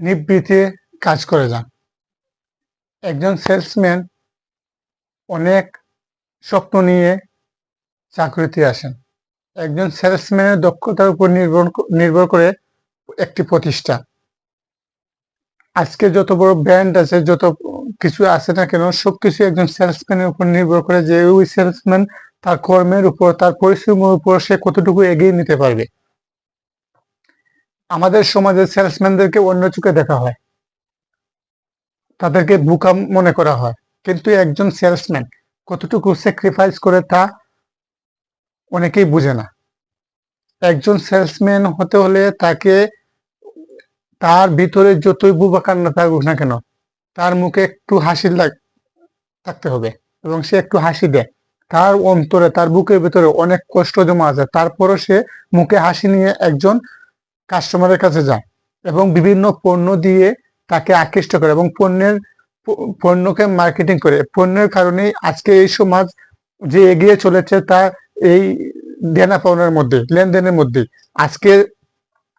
নিবৃত্তে কাজ করে যান। একজন সেলসম্যান অনেক স্বপ্ন নিয়ে চাকরিতে আসেন। একজন সেলসম্যানের দক্ষতার উপর নির্ভর নির্ভর করে একটি প্রতিষ্ঠান আজকে যত বড় ব্র্যান্ড আছে, যত কিছু আছে না কেন, সবকিছু একজন সেলসম্যানের উপর নির্ভর করে যে ওই সেলসম্যান তার কর্মের উপর, তার পরিশ্রমের উপর সে কতটুকু এগিয়ে নিতে পারবে। আমাদের সমাজে সেলসম্যানদেরকে অন্য চোখে দেখা হয়। তাদেরকে বোকা মনে করা হয়। কিন্তু একজন সেলসম্যান কতটুকু স্যাক্রিফাইস করে তা অনেকেই বুঝে না। একজন সেলসম্যান হতে হলে তাকে তার ভিতরে যতই বুবা কান্না থাকুক না কেন, তার মুখে একটু হাসি লাগ থাকতে হবে এবং সে একটু হাসি দেয়। তার অন্তরে, তার বুকের ভিতরে অনেক কষ্ট জমা আছে। তারপরও সে মুখে হাসি নিয়ে একজন কাস্টমারের কাছে যায় এবং বিভিন্ন পণ্য দিয়ে তাকে আকৃষ্ট করে এবং পণ্যের পণ্যকে মার্কেটিং করে। পণ্যের কারণেই আজকে এই সমাজ যে এগিয়ে চলেছে তা এই দেনা পাওনার মধ্যে, লেনদেনের মধ্যে। আজকে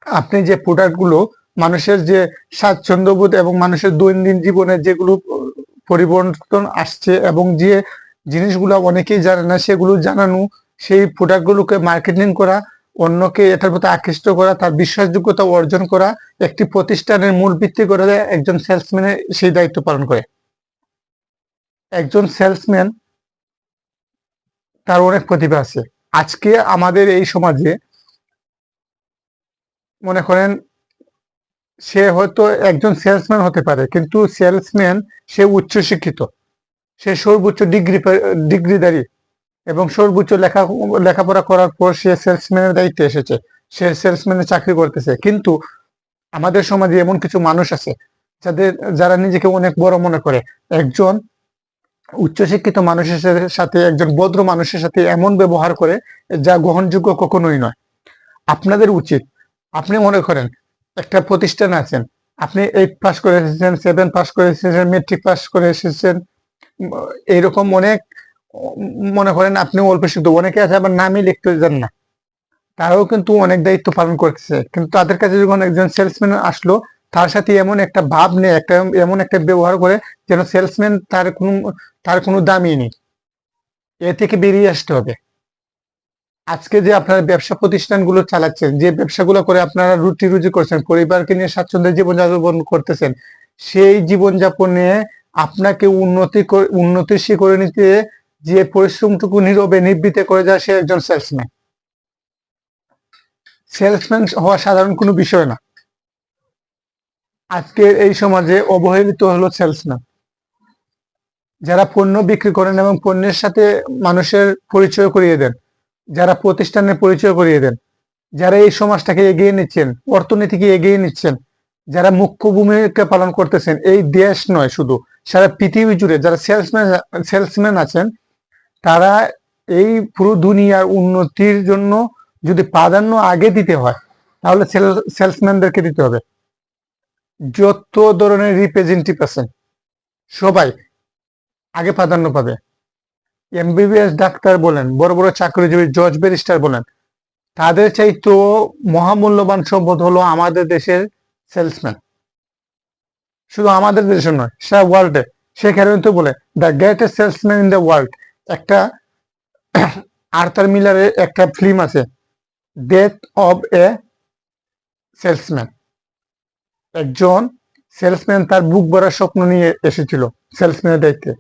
আপনি যে প্রোডাক্টগুলো মানুষের যে স্বাচ্ছন্দ্যবোধ এবং মানুষের দৈনন্দিন জীবনে যেগুলো পরিবর্তন আসছে এবং যে জিনিসগুলো অনেকেই জানে না, সেগুলো জানানো, সেই প্রোডাক্টগুলোকে মার্কেটিং করা অন্যকে এটার প্রতি আকৃষ্ট করা, তার বিশ্বাসযোগ্যতা অর্জন করা, একটি প্রতিষ্ঠানের মূল ভিত্তি করে দেয় একজন সেলসম্যানের সেই দায়িত্ব পালন করে। একজন সেলসম্যান তার অনেক প্রতিভা আছে। আজকে আমাদের এই সমাজে মনে করেন সে হয়তো একজন সেলসম্যান হতে পারে, কিন্তু সেলসম্যান সে উচ্চ শিক্ষিত সে সর্বোচ্চ ডিগ্রি ডিগ্রিধারী। এবং সর্বোচ্চ লেখা লেখাপড়া করার পর সে সেলসম্যানের দায়িত্বে এসেছে। সে সেলসম্যানের চাকরি করতেছে। কিন্তু আমাদের সমাজে এমন কিছু মানুষ আছে যাদের যারা নিজেকে অনেক বড় মনে করে। একজন উচ্চশিক্ষিত মানুষের সাথে- একজন ভদ্র মানুষের সাথে এমন ব্যবহার করে যা গ্রহণযোগ্য কখনোই নয়। আপনাদের উচিত আপনি মনে করেন একটা প্রতিষ্ঠান আছেন আপনি এইট পাস করে এসেছেন সেভেন পাস করে এসেছেন মেট্রিক পাস করে এসেছেন উম, এরকম অনেক মনে করেন আপনি অল্প শিক্ষিত, অনেকে আছে আবার নামই লিখতে জান না। তারাও কিন্তু অনেক দায়িত্ব পালন করতেছে কিন্তু তাদের কাছে যখন একজন সেলসম্যান আসলো, তার সাথে এমন একটা ভাব নেই, একটা এমন একটা ব্যবহার করে যেন সেলসম্যান তার কোনো তার কোনো দামই নেই। এ থেকে বেরিয়ে আসতে হবে। আজকে যে আপনারা ব্যবসা প্রতিষ্ঠানগুলো চালাচ্ছেন, যে ব্যবসাগুলো করে আপনারা রুটি রুজি করছেন, পরিবারকে নিয়ে স্বাচ্ছন্দ্যে জীবনযাপন করতেছেন, সেই জীবনযাপনে আপনাকে উন্নতি করে- উন্নতির শিখরে নিতে যে পরিশ্রমটুকু নীরবে নিবৃতে করে যায় সে একজন সেলসম্যান সেলসম্যান হওয়া সাধারণ কোনো বিষয় না। আজকের এই সমাজে অবহেলিত হলো সেলসম্যান যারা পণ্য বিক্রি করেন এবং পণ্যের সাথে মানুষের পরিচয় করিয়ে দেন, যারা প্রতিষ্ঠানের পরিচয় করিয়ে দেন, যারা এই সমাজটাকে এগিয়ে নিচ্ছেন, অর্থনীতিকে এগিয়ে নিচ্ছেন, যারা মুখ্য ভূমিকা পালন করতেছেন, এই দেশ নয় শুধু, সারা পৃথিবী জুড়ে যারা সেলসম্যান সেলসম্যান আছেন তারা এই পুরো দুনিয়ার উন্নতির জন্য যদি প্রাধান্য আগে দিতে হয়, তাহলে সেলসম্যানদেরকে দিতে হবে। যত ধরনের রিপ্রেজেন্টেটিভ আছেন সবাই আগে প্রাধান্য পাবে। এমবিবিএস ডাক্তার বলেন, বড় বড় চাকরিজীবী জজ ব্যারিস্টার বলেন, তাদের চাইতো মহামূল্যবান সম্পদ হলো আমাদের দেশের সেলসম্যান শুধু আমাদের দেশে নয়, সারা ওয়ার্ল্ডে সে কারণে তো বলে the greatest salesman in the world একটা আর্থার মিলারের একটা ফিল্ম আছে ডেথ অব এ সেলসম্যান একজন সেলসম্যান তার বুক ভরা স্বপ্ন নিয়ে এসেছিল সেলসম্যানের দায়িত্বে।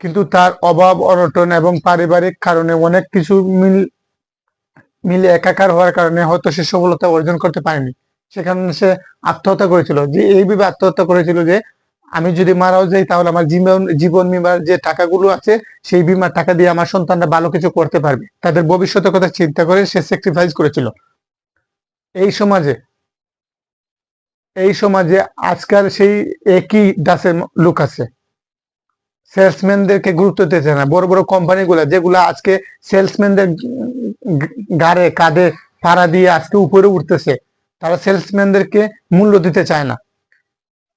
কিন্তু তার অভাব, অনটন এবং পারিবারিক কারণে অনেক কিছু মিল, মিলে একাকার হওয়ার কারণে হয়তো সে সফলতা অর্জন করতে পারেনি। সেখানে সে আত্মহত্যা করেছিল। যে এইভাবে আত্মহত্যা করেছিল যে আমি যদি মারাও যাই, তাহলে আমার জীবন জীবন বিমার যে টাকাগুলো আছে, সেই বিমার টাকা দিয়ে আমার সন্তানরা ভালো কিছু করতে পারবে। তাদের ভবিষ্যতের কথা চিন্তা করে সে স্যাক্রিফাইস করেছিল। এই সমাজে এই সমাজে আজকাল সেই একই দাসের লোক আছে। সেলসম্যানদেরকে গুরুত্ব দিতে না। বড় বড় কোম্পানিগুলো, যেগুলো আজকে সেলসম্যানদের গাড়ে কাঁধে পাড়া দিয়ে আজকে উপরে উঠতেছে, তারা সেলসম্যানদেরকে মূল্য দিতে চায় না।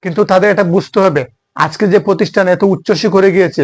কিন্তু তাদের এটা বুঝতে হবে। আজকে যে প্রতিষ্ঠান এত উচ্চ শিখরে গিয়েছে